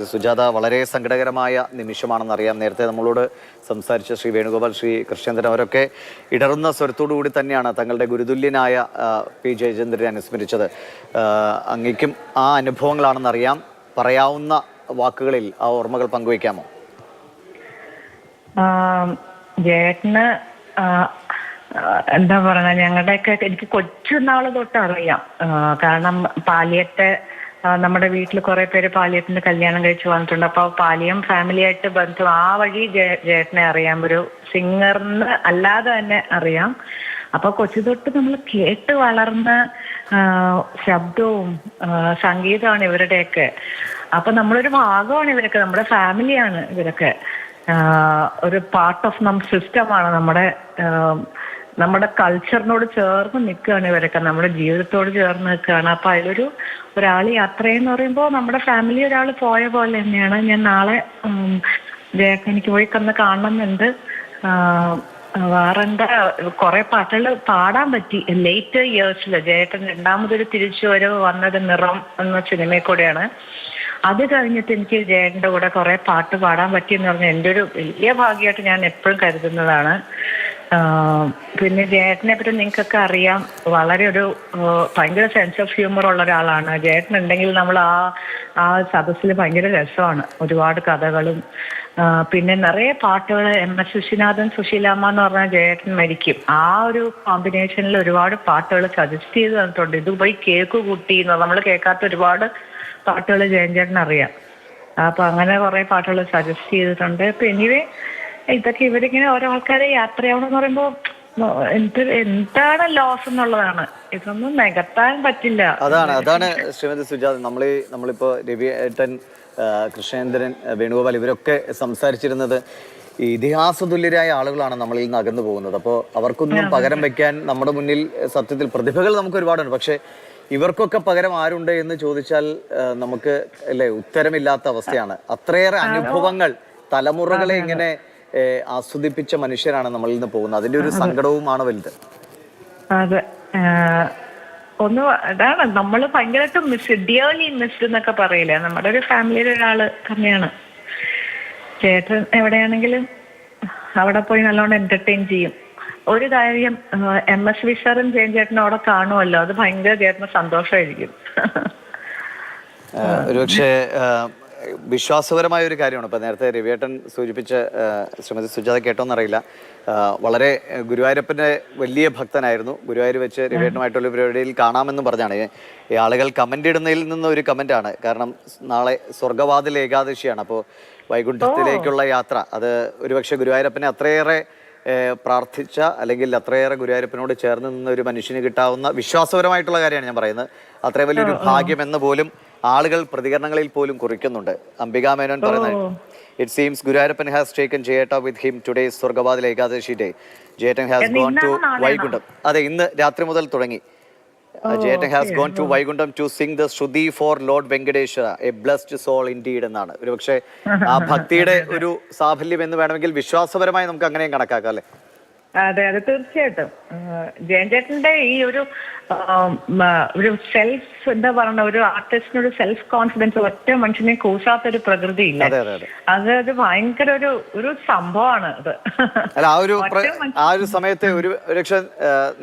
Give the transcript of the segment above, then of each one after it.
സുജാത വളരെ സങ്കടകരമായ നിമിഷമാണെന്നറിയാം നേരത്തെ നമ്മളോട് സംസാരിച്ച ശ്രീ വേണുഗോപാൽ ശ്രീ കൃഷ്ണേന്ദ്രൻ അവരൊക്കെ ഇടറുന്ന സ്വരത്തോടു കൂടി തന്നെയാണ് തങ്ങളുടെ ഗുരുതുല്യനായ പി. ജയചന്ദ്രനെ അനുസ്മരിച്ചത്. ആ, അങ്ങയ്ക്കും ആ അനുഭവങ്ങളാണെന്നറിയാം പറയാവുന്ന വാക്കുകളിൽ ആ ഓർമ്മകൾ പങ്കുവയ്ക്കാമോ? ആ, എന്താ പറയുക ഞങ്ങളുടെയൊക്കെ എനിക്ക് കൊച്ചുനാൾ തൊട്ട് അറിയാം കാരണം പാലിയത്തെ നമ്മുടെ വീട്ടിൽ കുറെ പേര് പാലിയത്തിന്റെ കല്യാണം കഴിച്ച് വന്നിട്ടുണ്ട്. അപ്പൊ പാലിയം ഫാമിലി ആയിട്ട് ബന്ധം ആ വഴി ജേട്ടനെ അറിയാം. ഒരു സിംഗറിന് അല്ലാതെ തന്നെ അറിയാം. അപ്പൊ കൊച്ചു തൊട്ട് നമ്മൾ കേട്ട് വളർന്ന ശബ്ദവും സംഗീതമാണ് ഇവരുടെയൊക്കെ. അപ്പൊ നമ്മളൊരു ഭാഗമാണ് ഇവരൊക്കെ. നമ്മുടെ ഫാമിലിയാണ് ഇവരൊക്കെ. ഒരു പാർട്ട് ഓഫ് നം സിസ്റ്റമാണ് നമ്മുടെ നമ്മുടെ കൾച്ചറിനോട് ചേർന്ന് നിൽക്കുകയാണ് ഇവരൊക്കെ. നമ്മുടെ ജീവിതത്തോട് ചേർന്ന് നിൽക്കുകയാണ്. അപ്പൊ അതിലൊരു ഒരാൾ യാത്രയെന്ന് പറയുമ്പോൾ നമ്മുടെ ഫാമിലി ഒരാൾ പോയ പോലെ തന്നെയാണ്. ഞാൻ നാളെ ജയക്കനിക്ക് പോയി കന്ന് കാണണമെന്നുണ്ട്. വേറെന്താ കുറെ പാട്ടുകൾ പാടാൻ പറ്റി. ലേറ്റ് ഇയേഴ്സിൽ ജയേട്ടൻ രണ്ടാമതൊരു തിരിച്ചു വരവ് വന്നത് നിറം എന്ന സിനിമയിൽ കൂടെയാണ്. അത് കഴിഞ്ഞിട്ട് എനിക്ക് ജയേട്ടന്റെ കൂടെ കുറെ പാട്ട് പാടാൻ പറ്റി എന്ന് പറഞ്ഞാൽ എന്റെ ഒരു വലിയ ഭാഗ്യമായിട്ട് ഞാൻ എപ്പോഴും കരുതുന്നതാണ്. പിന്നെ ജേട്ടനെ പറ്റി നിങ്ങൾക്കൊക്കെ അറിയാം. വളരെ ഒരു ഭയങ്കര സെൻസ് ഓഫ് ഹ്യൂമർ ഉള്ള ഒരാളാണ്. ജേട്ടൻ ഉണ്ടെങ്കിൽ നമ്മൾ ആ ആ സദസ്സിൽ ഭയങ്കര രസമാണ്. ഒരുപാട് കഥകളും. പിന്നെ നിറയെ പാട്ടുകൾ എം എസ് വിശ്വനാഥൻ സുശീലാമ്മ എന്ന് പറഞ്ഞാൽ ജേട്ടൻ മരിക്കും. ആ ഒരു കോമ്പിനേഷനിൽ ഒരുപാട് പാട്ടുകൾ സജസ്റ്റ് ചെയ്ത് തന്നിട്ടുണ്ട് ഇത് പോയി കേക്ക് കൂട്ടി നമ്മൾ കേൾക്കാത്ത ഒരുപാട് പാട്ടുകൾ ജയൻ ചേട്ടൻ അറിയാം. അപ്പൊ അങ്ങനെ കുറെ പാട്ടുകൾ സജസ്റ്റ് ചെയ്തിട്ടുണ്ട്. അപ്പൊ എനിവേ ഇതൊക്കെ ഇവരിങ്ങനെ ഓരോ ആൾക്കാരെ യാത്രയാവണമെന്ന് പറയുമ്പോ എന്ത് എന്താണ് ലോസ് എന്നുള്ളതാണ്. ഇതൊന്നും നികത്താൻ പറ്റില്ല. അതാണ് അതാണ് ശ്രീമതി സുജാത. നമ്മൾ നമ്മളിപ്പോ രവി ഏട്ടൻ കൃഷ്ണേന്ദ്രൻ വേണുഗോപാൽ ഇവരൊക്കെ സംസാരിച്ചിരുന്നത് ഈ ഇതിഹാസതുല്യരായ ആളുകളാണ് നമ്മളിൽ നിന്ന് അകന്നു പോകുന്നത്. അപ്പോൾ അവർക്കൊന്നും പകരം വെക്കാൻ നമ്മുടെ മുന്നിൽ സത്യത്തിൽ പ്രതിഭകൾ നമുക്ക് ഒരുപാടുണ്ട്. പക്ഷേ ഇവർക്കൊക്കെ പകരം ആരുണ്ട് എന്ന് ചോദിച്ചാൽ നമുക്ക് അല്ലേ ഉത്തരമില്ലാത്ത അവസ്ഥയാണ്. അത്രയേറെ അനുഭവങ്ങൾ തലമുറകളെ ഇങ്ങനെ ആസ്വദിപ്പിച്ച മനുഷ്യരാണ് നമ്മളിൽ നിന്ന് പോകുന്നത്. അതിന്റെ ഒരു സങ്കടവുമാണ് വലുത്. അതെ. ഒന്ന് അതാണ് നമ്മൾ ഭയങ്കരമായിട്ട് മിസ് ഡിയർലി മിസ്ഡ് എന്നൊക്കെ പറയില്ലേ? നമ്മുടെ ഒരു ഫാമിലിയിലെ ഒരാൾ തന്നെയാണ്. ചേട്ടൻ എവിടെയാണെങ്കിലും അവിടെ പോയി നല്ലോണം എന്റർടൈൻ ചെയ്യും. ഒരു കാര്യം എം എസ് വിഷറും ജയൻ ചേട്ടനും അവിടെ കാണുമല്ലോ. അത് ഭയങ്കര ചേട്ടന് സന്തോഷമായിരിക്കും. ഒരുപക്ഷെ വിശ്വാസപരമായ ഒരു കാര്യമാണ്. ഇപ്പോൾ നേരത്തെ രവിയേട്ടൻ സൂചിപ്പിച്ച ശ്രീമതി സുജാത കേട്ടോന്നറിയില്ല. വളരെ ഗുരുവായൂരപ്പന്റെ വലിയ ഭക്തനായിരുന്നു. ഗുരുവായൂർ വെച്ച് രവിയേട്ടനുമായിട്ടുള്ള പരിപാടിയിൽ കാണാമെന്ന് പറഞ്ഞാണ്. ഈ- ആളുകൾ കമന്റ് ഇടുന്നതിൽ നിന്ന് ഒരു കമന്റാണ്. കാരണം നാളെ സ്വർഗവാതിൽ ഏകാദശിയാണ്. അപ്പോൾ വൈകുണ്ഠത്തിലേക്കുള്ള യാത്ര. അത് ഒരുപക്ഷെ ഗുരുവായൂരപ്പനെ അത്രയേറെ പ്രാർത്ഥിച്ച അല്ലെങ്കിൽ അത്രയേറെ ഗുരുവായൂരപ്പനോട് ചേർന്ന് നിന്ന ഒരു മനുഷ്യന് കിട്ടാവുന്ന വിശ്വാസപരമായിട്ടുള്ള കാര്യമാണ് ഞാൻ പറയുന്നത്. അത്ര വലിയൊരു ഭാഗ്യം എന്ന് പോലും ആളുകൾ പ്രതികരണങ്ങളിൽ പോലും കുറിക്കുന്നുണ്ട്. അംബികാ മേനോൻ പറയുന്നത് it seems Guruvayurappan has taken Jayetta with him today സ്വർഗവാദിൽ Ekadashi day Jayettan has gone to Vaikuntham. അതെ ഇന്ന് രാത്രി മുതൽ തുടങ്ങി. Jayettan has gone to Vaikuntham to sing the Shruti for lord Venkateswara a blessed soul indeed എന്നാണ്. ഒരുപക്ഷെ ആ ഭക്തിയുടെ ഒരു സാഫല്യം എന്ന് വേണമെങ്കിൽ വിശ്വാസപരമായി നമുക്ക് അങ്ങനെയും കണക്കാക്കാം അല്ലെ? അതെ അതെ തീർച്ചയായിട്ടും. ജയൻ ചേട്ടന്റെ ഈ ഒരു ഒരു സെൽഫ് എന്താ പറയുന്ന ഒരു ആർട്ടിസ്റ്റിന് ഒരു സെൽഫ് കോൺഫിഡൻസ് ഒറ്റ മനുഷ്യനെ കൂസാത്ത ഒരു പ്രകൃതി ഇല്ല? അതെ അതെ ഭയങ്കര ഒരു ഒരു സംഭവമാണ് അത്. അല്ല ആ ഒരു ആ ഒരു സമയത്തെ ഒരു ഒരുപക്ഷെ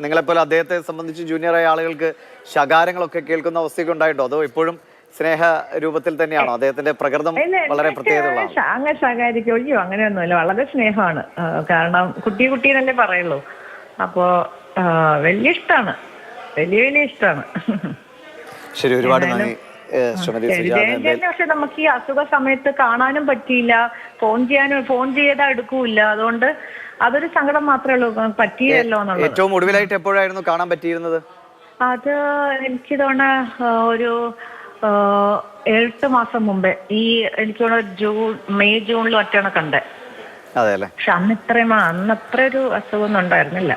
നിങ്ങളെപ്പോലെ അദ്ദേഹത്തെ സംബന്ധിച്ച് ജൂനിയറായ ആളുകൾക്ക് ശകാരങ്ങളൊക്കെ കേൾക്കുന്ന അവസ്ഥയൊക്കെ ഉണ്ടായിട്ടോ അതോ ഇപ്പോഴും സ്നേഹ രൂപത്തിൽ തന്നെയാണോ? അദ്ദേഹത്തിന്റെ പ്രകൃതം വളരെ എനിക്ക് അങ്ങ് ശകാരിക്കും അങ്ങനെയൊന്നുമില്ല വളരെ സ്നേഹമാണ്. കാരണം കുട്ടി കുട്ടി തന്നെ പറയുള്ളൂ. അപ്പോ വലിയ ഇഷ്ടമാണ് വലിയ വലിയ ഇഷ്ടമാണ് ശരി ഒരുപാട് നന്ദി പക്ഷെ നമുക്ക് ഈ അസുഖ സമയത്ത് കാണാനും പറ്റിയില്ല. ഫോൺ ചെയ്യാനും ഫോൺ ചെയ്താൽ എടുക്കൂല അതുകൊണ്ട് അതൊരു സങ്കടം മാത്രമേ ഉള്ളൂ. പറ്റിയല്ലോ എന്നുള്ളത്. ഏറ്റവും ഒടുവിലായിട്ട് എപ്പോഴായിരുന്നു കാണാൻ പറ്റിയിരുന്നത്? അത് എനിക്ക് തോന്നുന്ന ഒരു എട്ട് മാസം മുമ്പേ ഈ എനിക്ക് ജൂൺ മെയ് ജൂണിൽ ഒറ്റയാണ് കണ്ടേ പക്ഷെ അന്ന് ഇത്രയും അന്ന് അത്ര ഒരു അസുഖമൊന്നും ഉണ്ടായിരുന്നില്ല.